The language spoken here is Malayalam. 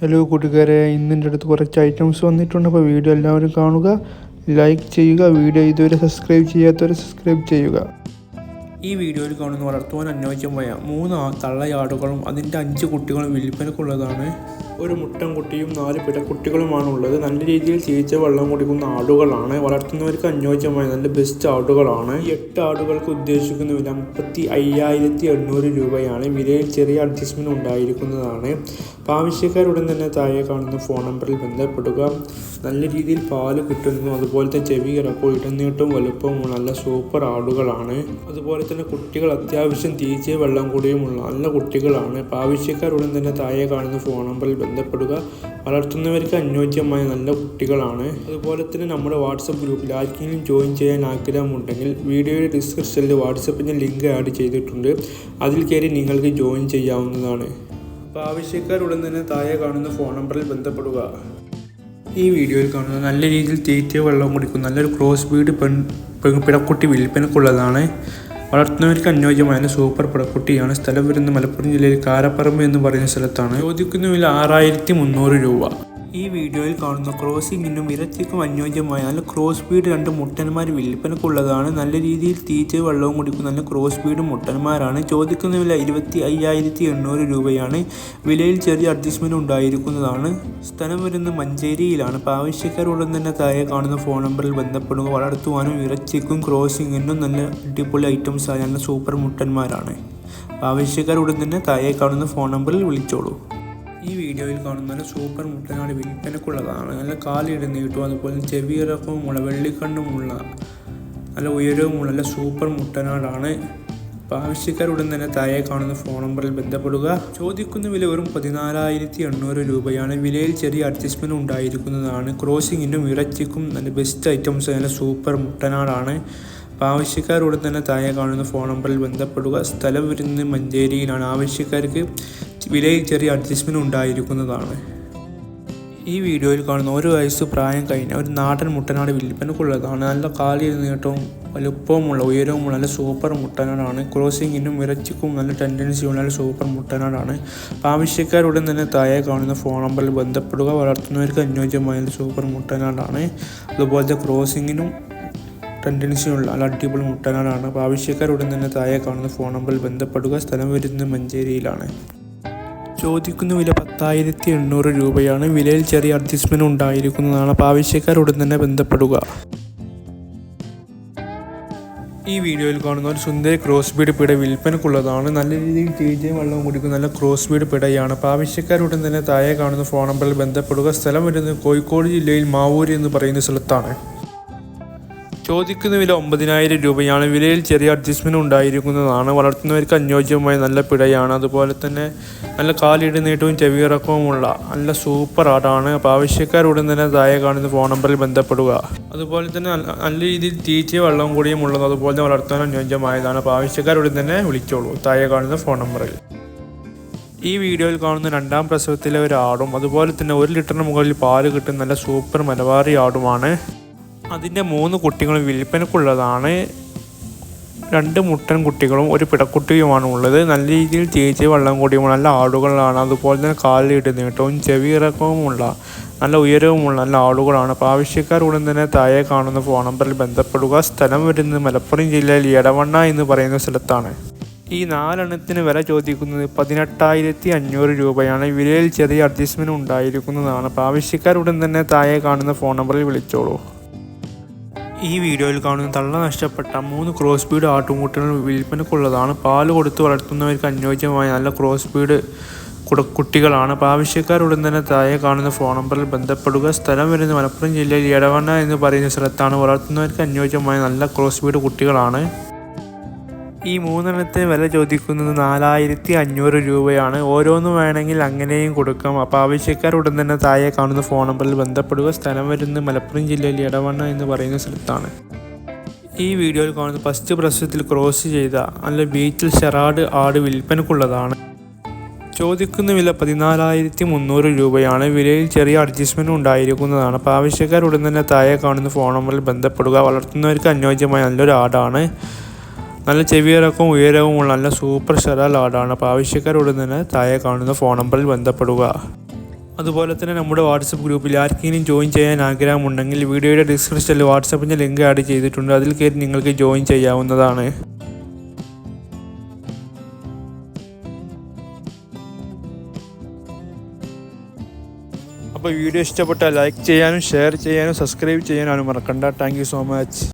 ഹലോ കൂട്ടുകാരെ. ഇന്നിന്റെ അടുത്ത് കുറച്ച് ഐറ്റംസ് വന്നിട്ടുണ്ട്. അപ്പോൾ വീഡിയോ എല്ലാവരും കാണുക ലൈക്ക് ചെയ്യുക വീഡിയോ ഇതുവരെ സബ്സ്ക്രൈബ് ചെയ്യാത്തവരെ സബ്സ്ക്രൈബ് ചെയ്യുക. ഈ വീഡിയോയിൽ കാണുന്ന വളർത്തുവാൻ അനുയോജ്യമായ മൂന്ന് തള്ളയാടുകളും അതിന്റെ അഞ്ച് കുട്ടികളും വിൽപ്പനക്കുള്ളതാണ്. ഒരു മുട്ടൻ കുട്ടിയും നാല് പിടക്കുട്ടികളുമാണ് ഉള്ളത് നല്ല രീതിയിൽ ചീച്ച വെള്ളം കുടിക്കുന്ന ആടുകളാണ്. വളർത്തുന്നവർക്ക് അനുയോജ്യമായ നല്ല ബെസ്റ്റ് ആടുകളാണ്. എട്ട് ആടുകൾക്ക് ഉദ്ദേശിക്കുന്ന വില മുപ്പത്തി അയ്യായിരത്തി എണ്ണൂറ് രൂപയാണ്. വിലയിൽ ചെറിയ അഡ്ജസ്റ്റ്മെന്റ് ഉണ്ടായിരിക്കുന്നതാണ്. ആവശ്യക്കാരുടൻ തന്നെ താഴെ കാണുന്ന ഫോൺ നമ്പറിൽ ബന്ധപ്പെടുക. നല്ല രീതിയിൽ പാൽ കിട്ടുന്നു അതുപോലത്തെ ചെവി ഇറക്കവും ഇടനീട്ടവും വലുപ്പവും നല്ല സൂപ്പർ ആടുകളാണ്. അതുപോലെ തന്നെ കുട്ടികൾ അത്യാവശ്യം തീറ്റ വെള്ളം കൂടിയുമുള്ള നല്ല കുട്ടികളാണ്. അപ്പോൾ ആവശ്യക്കാരുടൻ തന്നെ താഴെ കാണുന്ന ഫോൺ നമ്പറിൽ ബന്ധപ്പെടുക. വളർത്തുന്നവർക്ക് അനുയോജ്യമായ നല്ല കുട്ടികളാണ്. അതുപോലെ തന്നെ നമ്മുടെ വാട്സപ്പ് ഗ്രൂപ്പിൽ ആർക്കെങ്കിലും ജോയിൻ ചെയ്യാൻ ആഗ്രഹമുണ്ടെങ്കിൽ വീഡിയോയുടെ ഡിസ്ക്രിപ്ഷനിൽ വാട്സപ്പിന്റെ ലിങ്ക് ആഡ് ചെയ്തിട്ടുണ്ട്. അതിൽ കയറി നിങ്ങൾക്ക് ജോയിൻ ചെയ്യാവുന്നതാണ്. അപ്പോൾ ആവശ്യക്കാരുടൻ തന്നെ താഴെ കാണുന്ന ഫോൺ നമ്പറിൽ ബന്ധപ്പെടുക. ഈ വീഡിയോയിൽ കാണുന്നത് നല്ല രീതിയിൽ തീറ്റ വെള്ളം കുടിക്കും നല്ലൊരു ക്രോസ് ബീഡ് പെൺ പിടക്കുട്ടി വിൽപ്പനക്കുള്ളതാണ്. വളർത്തുന്നവർക്ക് അനുയോജ്യമായ സൂപ്പർ പടക്കുട്ടിയാണ് സ്ഥലം വരുന്ന മലപ്പുറം ജില്ലയിൽ കാരപ്പറമ്പ് എന്ന് പറയുന്ന സ്ഥലത്താണ്. ചോദിക്കുന്ന വില ആറായിരത്തി മുന്നൂറ് രൂപ. ഈ വീഡിയോയിൽ കാണുന്ന ക്രോസിങ്ങിനും ഇറച്ചിക്കും അനുയോജ്യമായ നല്ല ക്രോസ് ബീഡ് രണ്ട് മുട്ടന്മാർ വിൽപ്പനക്കുള്ളതാണ് നല്ല രീതിയിൽ തീറ്റ വെള്ളവും കുടിക്കുന്ന നല്ല ക്രോസ് ബീഡ് മുട്ടന്മാരാണ്. ചോദിക്കുന്ന വില ഇരുപത്തി അയ്യായിരത്തി എണ്ണൂറ് രൂപയാണ്. വിലയിൽ ചെറിയ അഡ്ജസ്റ്റ്മെന്റ് ഉണ്ടായിരിക്കുന്നതാണ്. സ്ഥലം വരുന്നത് മഞ്ചേരിയിലാണ്. അപ്പോൾ ആവശ്യക്കാരുടൻ തന്നെ താഴെ കാണുന്ന ഫോൺ നമ്പറിൽ ബന്ധപ്പെടുക വളർത്തുവാനും ഇറച്ചിക്കും ക്രോസിങ്ങിനും നല്ല അടിപൊളി ഐറ്റംസ് നല്ല സൂപ്പർ മുട്ടന്മാരാണ്. ആവശ്യക്കാരുടൻ തന്നെ താഴെ കാണുന്ന ഫോൺ നമ്പറിൽ വിളിച്ചോളൂ. ഈ വീഡിയോയിൽ കാണുന്ന സൂപ്പർ മുട്ടനാട് വിൽപ്പനക്കുള്ളതാണ്. നല്ല കാലിട നീട്ടും അതുപോലെ ചെവിയിറക്കവുമുള്ള വെള്ളിക്കണ്ണുമുള്ള നല്ല ഉയരവുമുള്ള നല്ല സൂപ്പർ മുട്ടനാടാണ്. അപ്പോൾ ആവശ്യക്കാരുടൻ തന്നെ താഴെ കാണുന്ന ഫോൺ നമ്പറിൽ ബന്ധപ്പെടുക. ചോദിക്കുന്ന വില വെറും പതിനാലായിരത്തി എണ്ണൂറ് രൂപയാണ്. വിലയിൽ ചെറിയ അഡ്ജസ്റ്റ്മെന്റ് ഉണ്ടായിരിക്കുന്നതാണ്. ക്രോസിങ്ങിനും ഇറച്ചിക്കും നല്ല ബെസ്റ്റ് ഐറ്റംസ് നല്ല സൂപ്പർ മുട്ടനാടാണ്. അപ്പോൾ ഉടൻ തന്നെ താഴെ കാണുന്ന ഫോൺ നമ്പറിൽ ബന്ധപ്പെടുക. സ്ഥലം വരുന്നത് മഞ്ചേരിയിലാണ്. ആവശ്യക്കാർക്ക് വിലയിൽ ചെറിയ അഡ്ജസ്റ്റ്മെന്റ് ഉണ്ടായിരിക്കുന്നതാണ്. ഈ വീഡിയോയിൽ കാണുന്ന ഒരു വയസ്സ് പ്രായം കഴിഞ്ഞ ഒരു നാടൻ മുട്ടനാട് വിൽപ്പനക്കുള്ളതാണ്. നല്ല കാലിൽ നീട്ടവും വലുപ്പവുമുള്ള ഉയരവുമുള്ള നല്ല സൂപ്പർ മുട്ടനാടാണ്. ക്രോസിങ്ങിനും ഇറച്ചിക്കും നല്ല ടെൻഡൻസിയുള്ള നല്ല സൂപ്പർ മുട്ടനാടാണ്. ആവശ്യക്കാരുടൻ തന്നെ താഴെ കാണുന്ന ഫോൺ നമ്പറിൽ ബന്ധപ്പെടുക. വളർത്തുന്നവർക്ക് അനുയോജ്യമായ സൂപ്പർ മുട്ടനാടാണ്. അതുപോലത്തെ ക്രോസിങ്ങിനും ടെൻഡൻസിയുള്ള നല്ല അടിപൊളി മുട്ടനാടാണ് അപ്പോൾ ആവശ്യക്കാരുടൻ തന്നെ താഴെ കാണുന്ന ഫോൺ നമ്പർ ബന്ധപ്പെടുക. സ്ഥലം വരുന്നത് മഞ്ചേരിയിലാണ്. ചോദിക്കുന്ന വില പത്തായിരത്തി എണ്ണൂറ് രൂപയാണ്. വിലയിൽ ചെറിയ അഡ്ജസ്റ്റ്മെന്റ് ഉണ്ടായിരിക്കുന്നതാണ്. അപ്പോൾ ആവശ്യക്കാരുടൻ തന്നെ ബന്ധപ്പെടുക. ഈ വീഡിയോയിൽ കാണുന്ന ഒരു സുന്ദര ക്രോസ് ബീഡ് പിട വിൽപ്പനക്കുള്ളതാണ്. നല്ല രീതിയിൽ തീറ്റയും വെള്ളവും കുടിക്കുന്ന നല്ല ക്രോസ് ബീഡ് പിടയാണ്. അപ്പോൾ ആവശ്യക്കാരുടൻ തന്നെ താഴെ കാണുന്ന ഫോൺ നമ്പറിൽ ബന്ധപ്പെടുക. സ്ഥലം വരുന്നത് കോഴിക്കോട് ജില്ലയിൽ മാവൂര് എന്ന് പറയുന്ന സ്ഥലത്താണ്. ചോദിക്കുന്ന വില ഒമ്പതിനായിരം രൂപയാണ്. വിലയിൽ ചെറിയ അഡ്ജസ്റ്റ്മെന്റ് ഉണ്ടായിരിക്കുന്നതാണ്. വളർത്തുന്നവർക്ക് അനുയോജ്യമായ നല്ല പിടയാണ്. അതുപോലെ തന്നെ നല്ല കാലിടി നീട്ടവും ചെവിയിറക്കവുമുള്ള നല്ല സൂപ്പർ ആടാണ് അപ്പോൾ ആവശ്യക്കാർ ഉടൻ തന്നെ താഴെ കാണുന്ന ഫോൺ നമ്പറിൽ ബന്ധപ്പെടുക. അതുപോലെ തന്നെ നല്ല രീതിയിൽ തീറ്റ വെള്ളം കൂടിയും ഉള്ളത് അതുപോലെ തന്നെ വളർത്താൻ അനുയോജ്യമായതാണ്. അപ്പോൾ ആവശ്യക്കാരുടൻ തന്നെ വിളിച്ചോളൂ താഴെ കാണുന്ന ഫോൺ നമ്പറിൽ ഈ വീഡിയോയിൽ കാണുന്ന രണ്ടാം പ്രസവത്തിലെ ഒരു ആടും അതുപോലെ തന്നെ ഒരു ലിറ്ററിന് മുകളിൽ പാൽ കിട്ടുന്ന നല്ല സൂപ്പർ മലബാറി ആടുമാണ്. അതിന്റെ മൂന്ന് കുട്ടികളും വിൽപ്പനക്കുള്ളതാണ് രണ്ട് മുട്ടൻ കുട്ടികളും ഒരു പിടക്കുട്ടിയുമാണ് ഉള്ളത്. നല്ല രീതിയിൽ തേച്ച് വെള്ളം കൂടിയുമാണ് നല്ല ആടുകളാണ്. അതുപോലെ തന്നെ കാലിട്ട് നീട്ടവും ചെവി ഇറക്കവുമുള്ള നല്ല ഉയരവുമുള്ള നല്ല ആടുകളാണ്. അപ്പോൾ ആവശ്യക്കാർ ഉടൻ തന്നെ താഴെ കാണുന്ന ഫോൺ നമ്പറിൽ ബന്ധപ്പെടുക. സ്ഥലം വരുന്നത് മലപ്പുറം ജില്ലയിൽ എടവണ്ണ എന്ന് പറയുന്ന സ്ഥലത്താണ്. ഈ നാലെണ്ണത്തിന് വില ചോദിക്കുന്നത് പതിനെട്ടായിരത്തി അഞ്ഞൂറ് രൂപയാണ്. വിലയിൽ ചെറിയ അഡ്ജസ്റ്റ്മെന്റ് ഉണ്ടായിരിക്കുന്നതാണ്. അപ്പോൾ ആവശ്യക്കാർ ഉടൻ തന്നെ താഴെ കാണുന്ന ഫോൺ നമ്പറിൽ വിളിച്ചോളൂ. ഈ വീഡിയോയിൽ കാണുന്ന തള്ള നഷ്ടപ്പെട്ട മൂന്ന് ക്രോസ് ബീഡ് ആട്ടുംകുട്ടികൾ വിൽപ്പനക്കുള്ളതാണ് പാൽ കൊടുത്ത് വളർത്തുന്നവർക്ക് അനുയോജ്യമായ നല്ല ക്രോസ് ബീഡ് കുട കുട്ടികളാണ്. അപ്പോൾ ആവശ്യക്കാരുടൻ തന്നെ താഴെ കാണുന്ന ഫോൺ നമ്പറിൽ ബന്ധപ്പെടുക. സ്ഥലം വരുന്ന മലപ്പുറം ജില്ലയിൽ എടവണ്ണ എന്ന് പറയുന്ന സ്ഥലത്താണ് വളർത്തുന്നവർക്ക് അനുയോജ്യമായ നല്ല ക്രോസ് ബീഡ് കുട്ടികളാണ്. ഈ മൂന്നെണ്ണത്തെ വില ചോദിക്കുന്നത് നാലായിരത്തി അഞ്ഞൂറ് രൂപയാണ്. ഓരോന്നും വേണമെങ്കിൽ അങ്ങനെയും കൊടുക്കാം. അപ്പോൾ ആവശ്യക്കാർ ഉടൻ തന്നെ താഴെ കാണുന്ന ഫോൺ നമ്പറിൽ ബന്ധപ്പെടുക. സ്ഥലം വരുന്നത് മലപ്പുറം ജില്ലയിൽ ഇടവണ്ണ എന്ന് പറയുന്ന സ്ഥലത്താണ്. ഈ വീഡിയോയിൽ കാണുന്ന ഫസ്റ്റ് പ്രശ്നത്തിൽ ക്രോസ് ചെയ്ത നല്ല ബീച്ചിൽ ഷെറാഡ് ആട് വിൽപ്പനക്കുള്ളതാണ്. ചോദിക്കുന്ന വില പതിനാലായിരത്തി മുന്നൂറ് രൂപയാണ്. വിലയിൽ ചെറിയ അഡ്ജസ്റ്റ്മെന്റ് ഉണ്ടായിരിക്കുന്നതാണ്. അപ്പോൾ ആവശ്യക്കാർ ഉടൻ തന്നെ താഴെ കാണുന്ന ഫോൺ നമ്പറിൽ ബന്ധപ്പെടുക. വളർത്തുന്നവർക്ക് അനുയോജ്യമായ നല്ലൊരു ആടാണ്. നല്ല ചെവിയിറക്കവും ഉയരവുമുള്ള നല്ല സൂപ്പർ ഷെറ ലാഡാണ്. അപ്പോൾ ആവശ്യക്കാരോട് തന്നെ താഴെ കാണുന്ന ഫോൺ നമ്പറിൽ ബന്ധപ്പെടുക. അതുപോലെ തന്നെ നമ്മുടെ വാട്സപ്പ് ഗ്രൂപ്പിൽ ആർക്കെങ്കിലും ജോയിൻ ചെയ്യാൻ ആഗ്രഹമുണ്ടെങ്കിൽ വീഡിയോയുടെ ഡിസ്ക്രിപ്ഷനിൽ വാട്സപ്പിന്റെ ലിങ്ക് ആഡ് ചെയ്തിട്ടുണ്ട്. അതിൽ കയറി നിങ്ങൾക്ക് ജോയിൻ ചെയ്യാവുന്നതാണ്. അപ്പോൾ വീഡിയോ ഇഷ്ടപ്പെട്ടാൽ ലൈക്ക് ചെയ്യാനും ഷെയർ ചെയ്യാനും സബ്സ്ക്രൈബ് ചെയ്യാനും മറക്കണ്ട. Thank so much